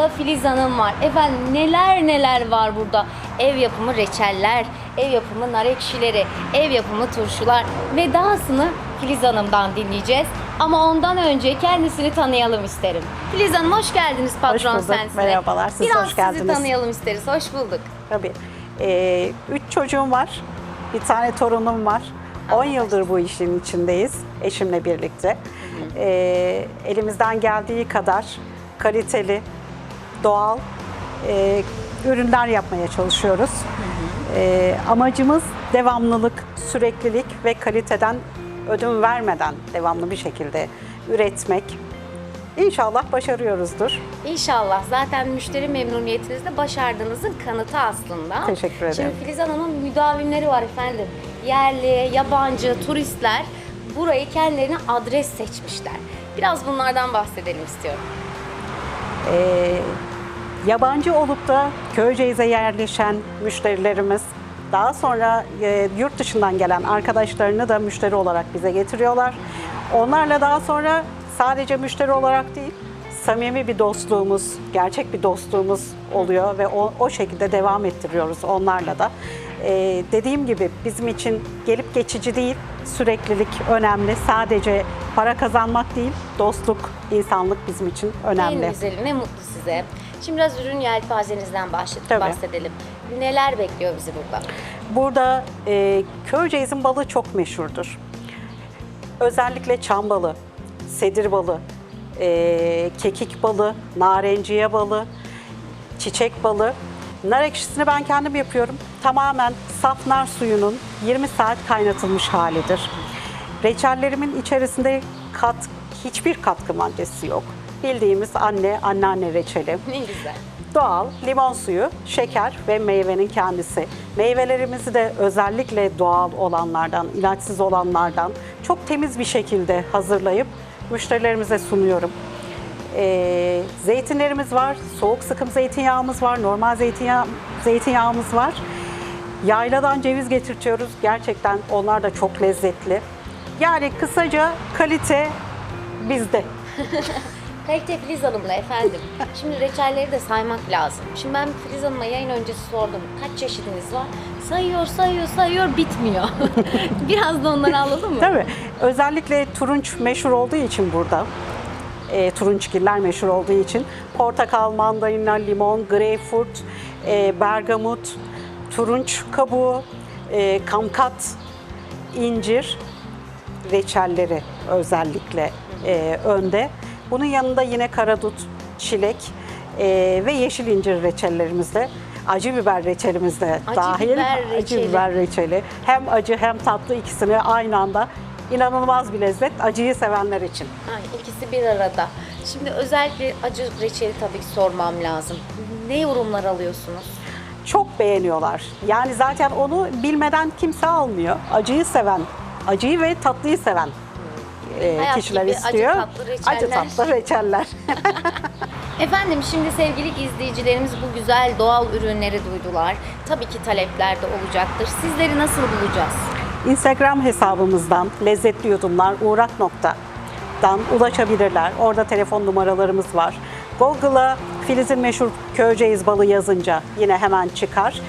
yanımda Filiz Hanım var. Efendim neler neler var burada. Ev yapımı reçeller, ev yapımı nar ekşileri, ev yapımı turşular ve dahasını Filiz Hanım'dan dinleyeceğiz. Ama ondan önce kendisini tanıyalım isterim. Filiz Hanım hoş geldiniz patron bulduk. sensine. Merhabalar, siz Biraz hoş sizi geldiniz. tanıyalım isteriz. Hoş bulduk. Tabii. Ee, üç çocuğum var. Bir tane torunum var. 10 yıldır bu işin içindeyiz eşimle birlikte. Ee, elimizden geldiği kadar kaliteli, doğal e, ürünler yapmaya çalışıyoruz. Ee, amacımız devamlılık, süreklilik ve kaliteden ödün vermeden devamlı bir şekilde üretmek. İnşallah başarıyoruzdur. İnşallah zaten müşteri memnuniyetiniz de başardığınızın kanıtı aslında. Teşekkür ederim. Şimdi Filiz Hanım'ın müdavimleri var efendim. Yerli, yabancı, turistler burayı kendilerine adres seçmişler. Biraz bunlardan bahsedelim istiyorum. Ee, yabancı olup da Köyceğiz'e yerleşen müşterilerimiz daha sonra e, yurt dışından gelen arkadaşlarını da müşteri olarak bize getiriyorlar. Onlarla daha sonra sadece müşteri olarak değil, samimi bir dostluğumuz, gerçek bir dostluğumuz oluyor ve o, o şekilde devam ettiriyoruz onlarla da. Ee, dediğim gibi bizim için gelip geçici değil, süreklilik önemli. Sadece para kazanmak değil, dostluk, insanlık bizim için önemli. En güzeli ne mutlu size. Şimdi biraz ürün yelpazenizden bahset, Tabii. bahsedelim. Neler bekliyor bizi burada? Burada e, Köyceğiz'in balığı çok meşhurdur. Özellikle çam balı, sedir balı, e, kekik balı, narenciye balı, çiçek balı. Nar ekşisini ben kendim yapıyorum. Tamamen saf nar suyunun 20 saat kaynatılmış halidir. Reçellerimin içerisinde kat, hiçbir katkı maddesi yok. Bildiğimiz anne, anneanne reçeli. Ne güzel. Doğal limon suyu, şeker ve meyvenin kendisi. Meyvelerimizi de özellikle doğal olanlardan, ilaçsız olanlardan çok temiz bir şekilde hazırlayıp müşterilerimize sunuyorum. Ee, zeytinlerimiz var, soğuk sıkım zeytinyağımız var, normal zeytinyağı, zeytinyağımız var. Yayladan ceviz getirtiyoruz. Gerçekten onlar da çok lezzetli. Yani kısaca kalite bizde. Kalite Filiz Hanım'la efendim. Şimdi reçelleri de saymak lazım. Şimdi ben Filiz Hanım'a yayın öncesi sordum. Kaç çeşidiniz var? Sayıyor, sayıyor, sayıyor, bitmiyor. Biraz da onları alalım mı? Tabii. Özellikle turunç meşhur olduğu için burada. E, turunçgiller meşhur olduğu için portakal, mandalina, limon, greyfurt, e, bergamot, turunç kabuğu, e, kamkat, incir reçelleri özellikle e, önde. Bunun yanında yine karadut, çilek e, ve yeşil incir reçellerimiz de acı biber reçelimiz de Acı dahil. biber Acı reçeli. biber reçeli. Hem acı hem tatlı ikisini aynı anda inanılmaz bir lezzet acıyı sevenler için. Ay, ikisi bir arada. Şimdi özellikle acı reçeli tabii ki sormam lazım. Ne yorumlar alıyorsunuz? Çok beğeniyorlar. Yani zaten onu bilmeden kimse almıyor. Acıyı seven, acıyı ve tatlıyı seven e, kişiler gibi acı istiyor. tatlı reçeller. Acı tatlı reçeller. Efendim şimdi sevgili izleyicilerimiz bu güzel doğal ürünleri duydular. Tabii ki talepler de olacaktır. Sizleri nasıl bulacağız? Instagram hesabımızdan lezzetli yudumlar uğrak noktadan ulaşabilirler. Orada telefon numaralarımız var. Google'a Filiz'in meşhur Köyceğiz balı yazınca yine hemen çıkar.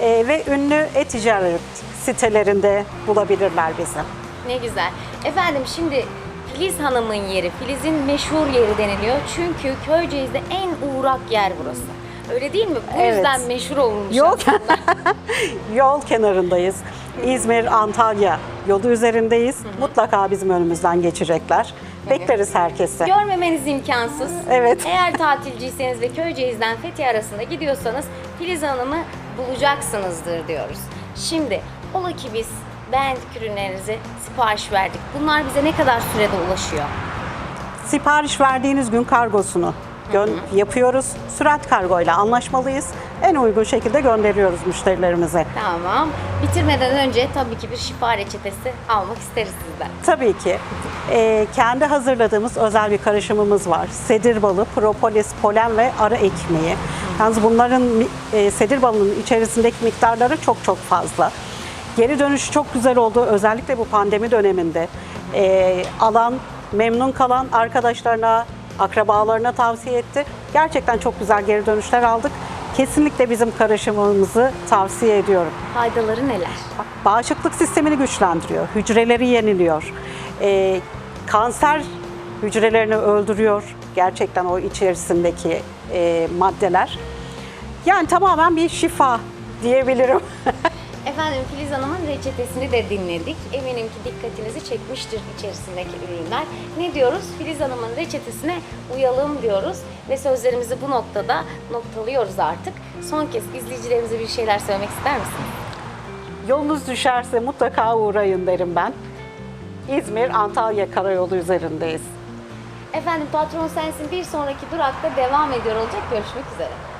Ee, ve ünlü e-ticaret sitelerinde bulabilirler bizi. Ne güzel. Efendim şimdi Filiz Hanım'ın yeri, Filiz'in meşhur yeri deniliyor. Çünkü Köyceğiz'de en uğrak yer burası. Öyle değil mi? Bu Evet. yüzden meşhur olmuş. Yok. Yol kenarındayız. İzmir, Antalya yolu üzerindeyiz. Mutlaka bizim önümüzden geçecekler. Bekleriz herkesi. Görmemeniz imkansız. Evet. Eğer tatilciyseniz ve Köyceğiz'den Fethiye arasında gidiyorsanız Filiz Hanım'ı bulacaksınızdır diyoruz. Şimdi ola ki biz beğendik ürünlerinizi sipariş verdik. Bunlar bize ne kadar sürede ulaşıyor? Sipariş verdiğiniz gün kargosunu yapıyoruz. Sürat kargoyla anlaşmalıyız. En uygun şekilde gönderiyoruz müşterilerimize. Tamam. Bitirmeden önce tabii ki bir şifa reçetesi almak isteriz sizden. Tabii ki e, kendi hazırladığımız özel bir karışımımız var. Sedir balı, propolis, polen ve arı ekmeği. Yalnız bunların e, sedir balının içerisindeki miktarları çok çok fazla. Geri dönüşü çok güzel oldu. Özellikle bu pandemi döneminde e, alan, memnun kalan arkadaşlarına, akrabalarına tavsiye etti. Gerçekten çok güzel geri dönüşler aldık. Kesinlikle bizim karışımımızı tavsiye ediyorum. Faydaları neler? Bak, Bağışıklık sistemini güçlendiriyor, hücreleri yeniliyor, Ee, kanser hücrelerini öldürüyor gerçekten o içerisindeki e, maddeler. Yani tamamen bir şifa diyebilirim. Efendim Filiz Hanım'ın reçetesini de dinledik. Eminim ki dikkatinizi çekmiştir içerisindeki ürünler. Ne diyoruz? Filiz Hanım'ın reçetesine uyalım diyoruz ve sözlerimizi bu noktada noktalıyoruz artık. Son kez izleyicilerimize bir şeyler söylemek ister misiniz? Yolunuz düşerse mutlaka uğrayın derim ben. İzmir Antalya Karayolu üzerindeyiz. Efendim Patron Sensin bir sonraki durakta devam ediyor olacak. Görüşmek üzere.